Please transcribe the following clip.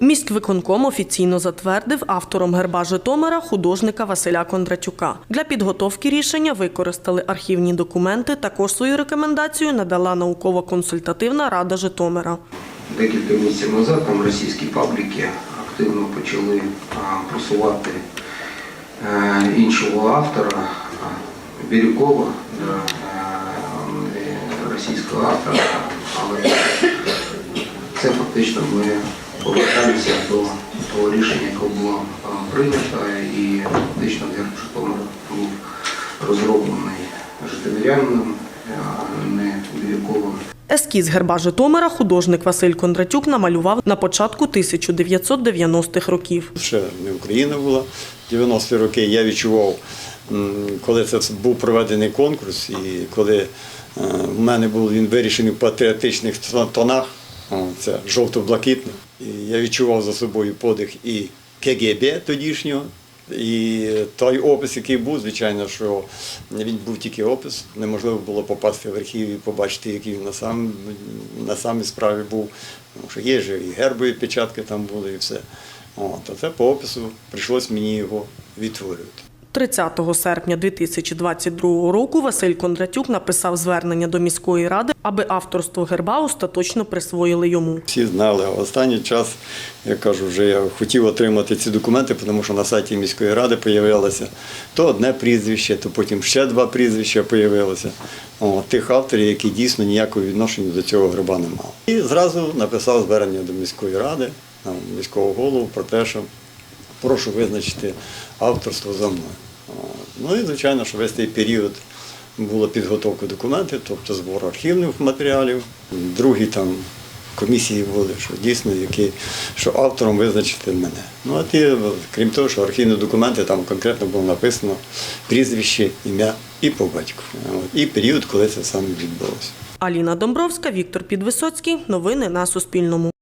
Міськвиконком офіційно затвердив автором герба Житомира художника Василя Кондратюка. Для підготовки рішення використали архівні документи. Також свою рекомендацію надала науково-консультативна рада Житомира. Декілька місяців назад там російські пабліки активно почали просувати е, іншого автора Бірюкова, е, російського автора, але це фактично ми повертаємося до того рішення, яке було прийнято, і фактично герб Житомира був розроблений житомирянином, а не Бірюковим. Ескіз герба Житомира художник Василь Кондратюк намалював на початку 1990-х років. Ще не Україна була 90-ті роки. Я відчував, коли це був проведений конкурс, і коли е, в мене був він вирішений в патріотичних тонах, це жовто-блакитний. І я відчував за собою подих і КГБ тодішнього. І той опис, який був, звичайно, що він був тільки опис, неможливо було попасти в архів і побачити, який він на, сам, на самій справі був. Тому що є ж і гербові печатки там були, і все. От, а це по опису прийшлось мені його відтворювати. 30 серпня 2022 року Василь Кондратюк написав звернення до міської ради, аби авторство герба остаточно присвоїли йому. Всі знали, останній час, я кажу, вже я хотів отримати ці документи, тому що на сайті міської ради з'явилося то одне прізвище, то потім ще два прізвища з'явилося. О, тих авторів, які дійсно ніякого відношення до цього гриба не мали. І зразу написав звернення до міської ради, міського голову про те, що прошу визначити авторство за мною. Ну і звичайно, що весь цей період була підготовка документів, тобто збор архівних матеріалів. Другі там комісії були, що дійсно, які, що автором визначити мене. Ну а ті, крім того, що архівні документи там конкретно було написано прізвище, ім'я і по батьку. І період, коли це саме відбулося. Аліна Домбровська, Віктор Підвисоцький. Новини на Суспільному.